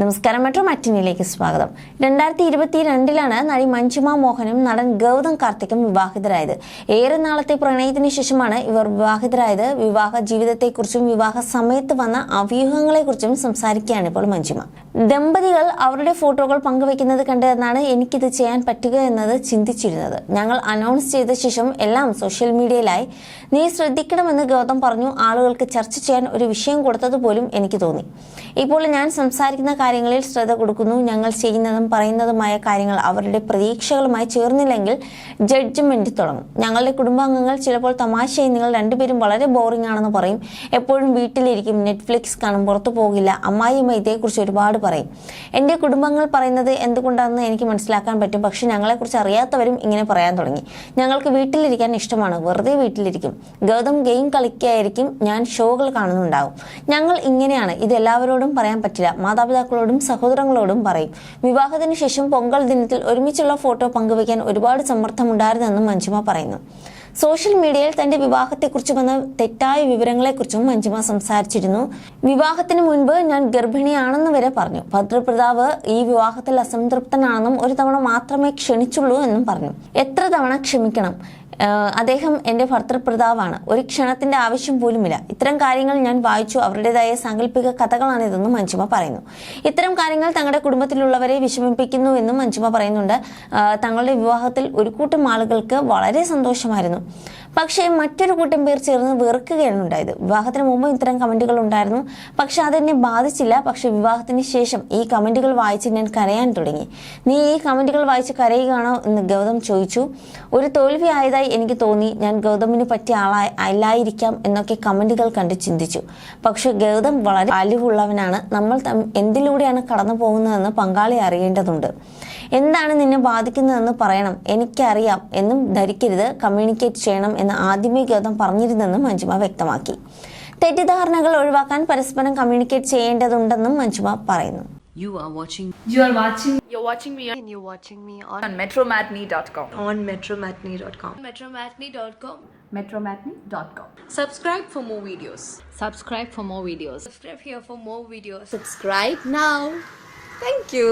നമസ്കാരം. മെട്രോ മറ്റിനിലേക്ക് സ്വാഗതം. രണ്ടായിരത്തി ഇരുപത്തി രണ്ടിലാണ് നടി മഞ്ജുമ മോഹനും നടൻ ഗൗതം കാർത്തിക്കും വിവാഹിതരായത്. ഏറെ നാളത്തെ പ്രണയത്തിന് ശേഷമാണ് ഇവർ വിവാഹിതരായത്. വിവാഹ ജീവിതത്തെക്കുറിച്ചും വിവാഹ സമയത്ത് വന്ന അവ്യൂഹങ്ങളെക്കുറിച്ചും സംസാരിക്കുകയാണ് ഇപ്പോൾ മഞ്ജുമ. ദമ്പതികൾ അവരുടെ ഫോട്ടോകൾ പങ്കുവെക്കുന്നത് കണ്ടെന്നാണ് എനിക്കിത് ചെയ്യാൻ പറ്റുക എന്നത് ചിന്തിച്ചിരുന്നത്. ഞങ്ങൾ അനൗൺസ് ചെയ്ത ശേഷം എല്ലാം സോഷ്യൽ മീഡിയയിലായി. നീ ശ്രദ്ധിക്കണമെന്ന് ഗൗതം പറഞ്ഞു. ആളുകൾക്ക് ചർച്ച ചെയ്യാൻ ഒരു വിഷയം കൊടുത്തത് പോലും എനിക്ക് തോന്നി. ഇപ്പോൾ ഞാൻ സംസാരിക്കുന്ന കാര്യങ്ങളിൽ ശ്രദ്ധ കൊടുക്കുന്നു. ഞങ്ങൾ ചെയ്യുന്നതും പറയുന്നതുമായ കാര്യങ്ങൾ അവരുടെ പ്രതീക്ഷകളുമായി ചേർന്നില്ലെങ്കിൽ ജഡ്ജ്മെന്റ് തുടങ്ങും. ഞങ്ങളുടെ കുടുംബാംഗങ്ങൾ ചിലപ്പോൾ തമാശയായി നിങ്ങൾ രണ്ടുപേരും വളരെ ബോറിംഗ് ആണെന്ന് പറയും. എപ്പോഴും വീട്ടിലിരിക്കും നെറ്റ്ഫ്ലിക്സ് കാണും പുറത്തു പോകില്ല. അമ്മായിയമ്മ ഇതേക്കുറിച്ച് ഒരുപാട് പറയും. എന്റെ കുടുംബങ്ങൾ പറയുന്നത് എന്തുകൊണ്ടാണെന്ന് എനിക്ക് മനസ്സിലാക്കാൻ പറ്റും. പക്ഷേ ഞങ്ങളെക്കുറിച്ച് അറിയാത്തവരും ഇങ്ങനെ പറയാൻ തുടങ്ങി. ഞങ്ങൾക്ക് വീട്ടിലിരിക്കാൻ ഇഷ്ടമാണ്. വെറുതെ വീട്ടിലിരിക്കും. ഗൗതം ഗെയിം കളിക്കായിരിക്കും. ഞാൻ ഷോകൾ കാണുന്നുണ്ടാവും. ഞങ്ങൾ ഇങ്ങനെയാണ്. ഇത് എല്ലാവരോടും പറയാൻ പറ്റില്ല. മാതാപിതാക്കളോടും സഹോദരങ്ങളോടും പറയും. വിവാഹത്തിന് ശേഷം പൊങ്കൽ ദിനത്തിൽ ഒരുമിച്ചുള്ള ഫോട്ടോ പങ്കുവയ്ക്കാൻ ഒരുപാട് സമ്മർദ്ദമുണ്ടായിരുന്നെന്നും മഞ്ജുമ പറയുന്നു. സോഷ്യൽ മീഡിയയിൽ തന്റെ വിവാഹത്തെക്കുറിച്ച് വന്ന തെറ്റായ വിവരങ്ങളെക്കുറിച്ചും മഞ്ജുമ സംസാരിച്ചിരുന്നു. വിവാഹത്തിന് മുൻപ് ഞാൻ ഗർഭിണിയാണെന്ന് വരെ പറഞ്ഞു. ഭദ്രപ്രതാവ് ഈ വിവാഹത്തിൽ അസംതൃപ്തനാണെന്നും ഒരു തവണ മാത്രമേ ക്ഷണിച്ചുള്ളൂ എന്നും പറഞ്ഞു. എത്ര തവണ ക്ഷമിക്കണം? അദ്ദേഹം എന്റെ ഭർത്തൃപ്രതാവാണ് ഒരു ക്ഷണത്തിന്റെ ആവശ്യം പോലുമില്ല. ഇത്തരം കാര്യങ്ങൾ ഞാൻ വായിച്ചു. അവരുടേതായ സാങ്കല്പിക കഥകളാണിതെന്നും മഞ്ജുമ പറയുന്നു. ഇത്തരം കാര്യങ്ങൾ തങ്ങളുടെ കുടുംബത്തിലുള്ളവരെ വിഷമിപ്പിക്കുന്നു എന്നും മഞ്ജുമ പറയുന്നുണ്ട്. തങ്ങളുടെ വിവാഹത്തിൽ ഒരു കൂട്ടം ആളുകൾക്ക് വളരെ സന്തോഷമായിരുന്നു. പക്ഷേ മറ്റൊരു കൂട്ടം പേർ ചേർന്ന് വെറുക്കുകയാണ് ഉണ്ടായത്. വിവാഹത്തിന് മുമ്പ് ഇത്തരം കമന്റുകൾ ഉണ്ടായിരുന്നു. പക്ഷെ അതെന്നെ ബാധിച്ചില്ല. പക്ഷെ വിവാഹത്തിന് ശേഷം ഈ കമന്റുകൾ വായിച്ച് ഞാൻ കരയാൻ തുടങ്ങി. നീ ഈ കമന്റുകൾ വായിച്ച് കരയുകയാണോ എന്ന് ഗൗതം ചോദിച്ചു. ഒരു തോൽവി ആയതായി എനിക്ക് തോന്നി. ഞാൻ ഗൗതമിന് പറ്റിയ ആളായി അല്ലായിരിക്കാം എന്നൊക്കെ കമന്റുകൾ കണ്ട് ചിന്തിച്ചു. പക്ഷെ ഗൗതം വളരെ അലിവുള്ളവനാണ്. നമ്മൾ എന്തിലൂടെയാണ് കടന്നു പോകുന്നതെന്ന് പങ്കാളി അറിയേണ്ടതുണ്ട്. എന്താണ് നിന്നെ ബാധിക്കുന്നതെന്ന് പറയണം എനിക്കറിയാം എന്നും ധരിക്കരുത് കമ്മ്യൂണിക്കേറ്റ് ചെയ്യണം എന്ന് ആദ്യമേ ഗൗതം പറഞ്ഞിരുന്നെന്നും മഞ്ജുമ വ്യക്തമാക്കി തെറ്റിദ്ധാരണകൾ ഒഴിവാക്കാൻ പരസ്പരം കമ്മ്യൂണിക്കേറ്റ് ചെയ്യേണ്ടതുണ്ടെന്നും മഞ്ജുമ പറയുന്നു You are watching You are watching You're watching me and you're watching me on, on metromatney.com. on metromatney.com. metromatney.com. Metromatney.com. Subscribe for more videos. subscribe for more videos. Subscribe here for more videos. Subscribe now. Thank you.